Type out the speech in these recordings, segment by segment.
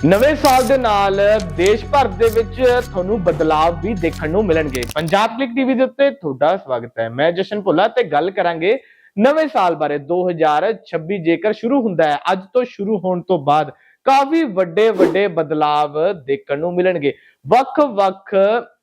ਨਵੇਂ ਸਾਲ ਦੇ ਨਾਲ ਦੇਸ਼ ਭਰ ਦੇ ਵਿੱਚ ਤੁਹਾਨੂੰ ਬਦਲਾਅ ਵੀ ਦੇਖਣ ਨੂੰ ਮਿਲਣਗੇ। ਪੰਜਾਬ ਕਲਿੱਕ ਟੀਵੀ ਦੇ ਉੱਤੇ ਤੁਹਾਡਾ ਸਵਾਗਤ ਹੈ। ਮੈਂ ਜਸ਼ਨ ਭੁੱਲਾ ਤੇ ਗੱਲ ਕਰਾਂਗੇ ਨਵੇਂ ਸਾਲ ਬਾਰੇ। 2026 ਜੇਕਰ ਸ਼ੁਰੂ ਹੁੰਦਾ ਹੈ, ਅੱਜ ਤੋਂ ਸ਼ੁਰੂ ਹੋਣ ਤੋਂ ਬਾਅਦ ਕਾਫੀ ਵੱਡੇ ਵੱਡੇ ਬਦਲਾਅ ਦੇਖਣ ਨੂੰ ਮਿਲਣਗੇ। ਵੱਖ-ਵੱਖ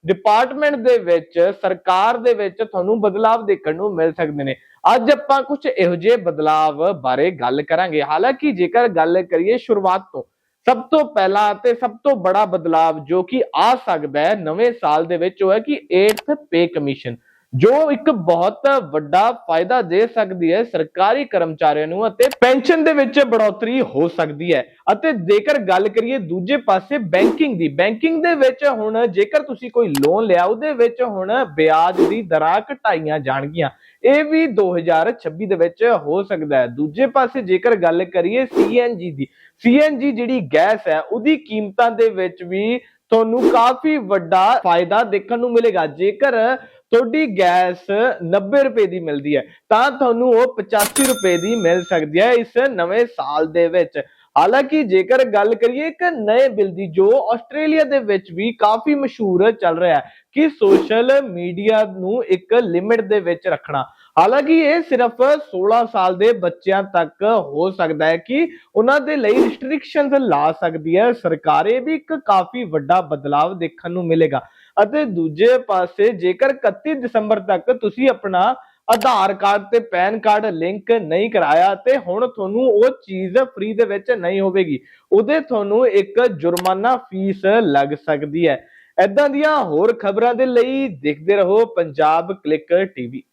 ਡਿਪਾਰਟਮੈਂਟ ਦੇ ਵਿੱਚ, ਸਰਕਾਰ ਦੇ ਵਿੱਚ ਤੁਹਾਨੂੰ ਬਦਲਾਅ ਦੇਖਣ ਨੂੰ ਮਿਲ ਸਕਦੇ ਨੇ। ਅੱਜ ਆਪਾਂ ਕੁਝ ਇਹੋ ਜਿਹੇ ਬਦਲਾਅ ਬਾਰੇ ਗੱਲ ਕਰਾਂਗੇ। ਹਾਲਾਂਕਿ ਜੇਕਰ ਗੱਲ ਕਰੀਏ ਸ਼ੁਰੂਆਤ ਤੋਂ ਸਭ ਤੋਂ ਪਹਿਲਾ ਅਤੇ ਸਭ ਤੋਂ ਬੜਾ ਬਦਲਾਅ ਜੋ ਕਿ ਆ ਸਕਦਾ ਹੈ ਨਵੇਂ ਸਾਲ ਦੇ ਵਿੱਚ, ਉਹ ਹੈ ਕਿ 8th ਪੇ ਕਮਿਸ਼ਨ ਜੋ ਇੱਕ ਬਹੁਤ ਵੱਡਾ ਫਾਇਦਾ ਦੇ ਸਕਦੀ ਹੈ ਸਰਕਾਰੀ ਕਰਮਚਾਰੀਆਂ ਨੂੰ ਅਤੇ ਪੈਨਸ਼ਨ ਦੇ ਵਿੱਚ ਬੜੋਤਰੀ ਹੋ ਸਕਦੀ ਹੈ। ਅਤੇ ਜੇਕਰ ਗੱਲ ਕਰੀਏ ਦੂਜੇ ਪਾਸੇ ਬੈਂਕਿੰਗ ਦੀ, ਬੈਂਕਿੰਗ ਦੇ ਵਿੱਚ ਹੁਣ ਜੇਕਰ ਤੁਸੀਂ ਕੋਈ ਲੋਨ ਲਿਆ, ਉਹਦੇ ਵਿੱਚ ਹੁਣ ਵਿਆਜ ਦੀ ਦਰਾਂ ਘਟਾਈਆਂ ਜਾਣਗੀਆਂ। ਇਹ ਵੀ 2026 ਦੇ ਵਿੱਚ ਹੋ ਸਕਦਾ ਹੈ। ਦੂਜੇ ਪਾਸੇ ਜੇਕਰ ਗੱਲ ਕਰੀਏ ਸੀਐਨਜੀ ਦੀ ਸੀਐਨਜੀ ਜਿਹੜੀ ਗੈਸ ਹੈ, ਉਹਦੀ ਕੀਮਤਾਂ ਦੇ ਵਿੱਚ ਵੀ ਤੁਹਾਨੂੰ ਕਾਫੀ ਵੱਡਾ ਫਾਇਦਾ ਦੇਖਣ ਨੂੰ ਮਿਲੇਗਾ। ਜੇਕਰ ਤੁਹਾਡੀ ਗੈਸ 90 ਰੁਪਏ ਦੀ ਮਿਲਦੀ ਹੈ, ਤਾਂ ਤੁਹਾਨੂੰ ਉਹ 85 ਰੁਪਏ ਦੀ ਮਿਲ ਸਕਦੀ ਹੈ ਇਸ ਨਵੇਂ ਸਾਲ ਦੇ ਵਿੱਚ। ਹਾਲਾਂਕਿ ਜੇਕਰ ਗੱਲ ਕਰੀਏ ਇੱਕ ਨਏ ਬਿੱਲ ਦੀ, ਜੋ ਆਸਟ੍ਰੇਲੀਆ ਦੇ ਵਿੱਚ ਵੀ ਕਾਫੀ ਮਸ਼ਹੂਰ ਚੱਲ ਰਿਹਾ ਹੈ, ਕਿ ਸੋਸ਼ਲ ਮੀਡੀਆ ਨੂੰ ਇੱਕ ਲਿਮਿਟ ਦੇ ਵਿੱਚ ਰੱਖਣਾ। ਹਾਲਾਂਕਿ ਇਹ ਸਿਰਫ 16 ਸਾਲ ਦੇ ਬੱਚਿਆਂ ਤੱਕ ਹੋ ਸਕਦਾ ਹੈ ਕਿ ਉਹਨਾਂ ਦੇ ਲਈ ਰਿਸਟ੍ਰਿਕਸ਼ਨਸ ਲਾ ਸਕਦੀ ਹੈ। ਸਰਕਾਰ ਇਹ ਵੀ ਇੱਕ ਕਾਫੀ ਵੱਡਾ ਬਦਲਾਅ ਦੇਖਣ ਨੂੰ ਮਿਲੇਗਾ। ਅਤੇ ਦੂਜੇ ਪਾਸੇ ਜੇਕਰ 31 ਦਸੰਬਰ ਤੱਕ ਤੁਸੀਂ ਆਪਣਾ ਆਧਾਰ ਕਾਰਡ ਤੇ ਪੈਨ ਕਾਰਡ ਲਿੰਕ ਨਹੀਂ ਕਰਾਇਆ ਤੇ ਹੁਣ ਤੁਹਾਨੂੰ ਉਹ ਚੀਜ਼ ਫ੍ਰੀ ਦੇ ਵਿੱਚ ਨਹੀਂ ਹੋਵੇਗੀ। ਉਹਦੇ ਤੁਹਾਨੂੰ ਇੱਕ ਜੁਰਮਾਨਾ ਫੀਸ ਲੱਗ ਸਕਦੀ ਹੈ। ਐਦਾਂ ਦੀਆਂ ਹੋਰ ਖਬਰਾਂ ਦੇ ਲਈ ਦੇਖਦੇ ਰਹੋ ਪੰਜਾਬ ਕਲਿੱਕ ਟੀਵੀ।